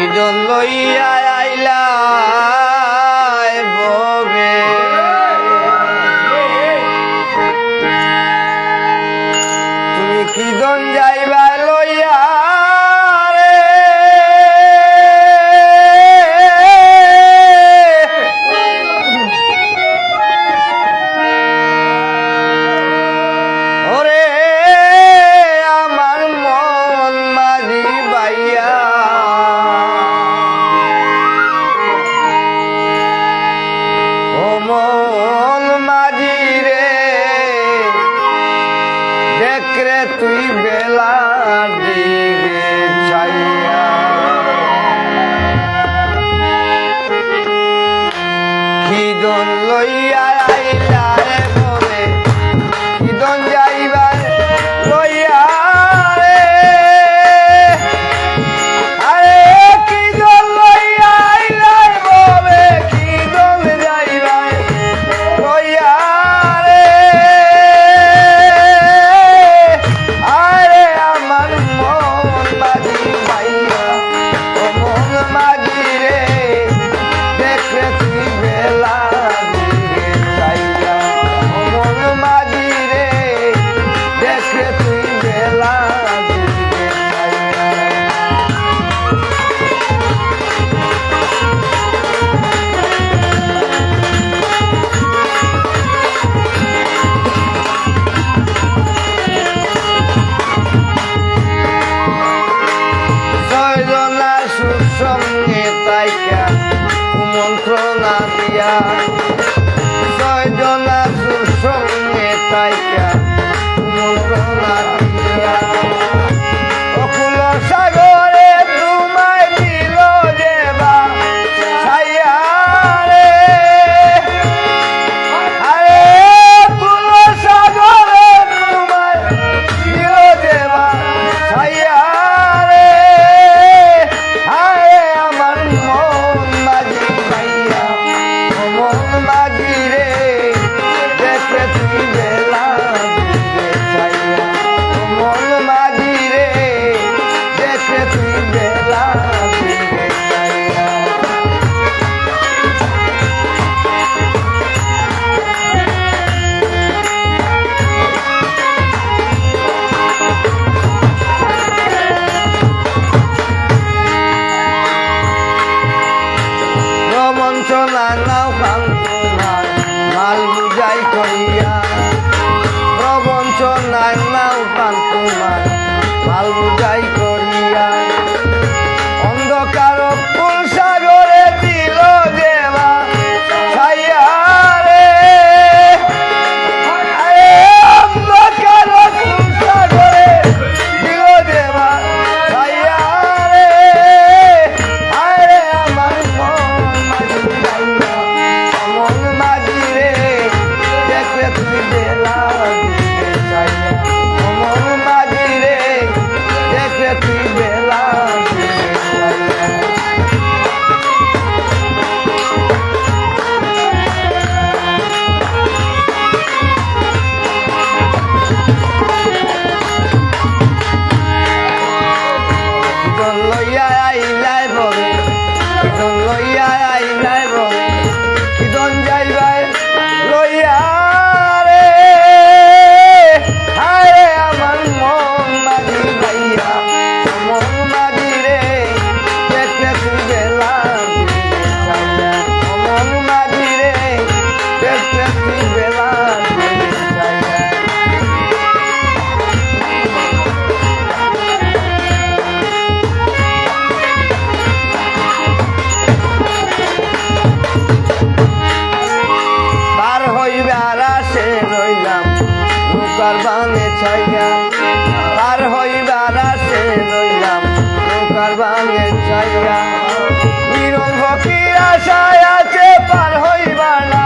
কিজন লইয়া আইলা ববে তুমি কিজন যাইবা রে তুই ভাই জয় জলা সুসঙ্গে তাইকা ফাল্গুন যায় চাইয়া। নিরঙ্গ কি আশায় আছে পার হইবা না।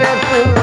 রে তুই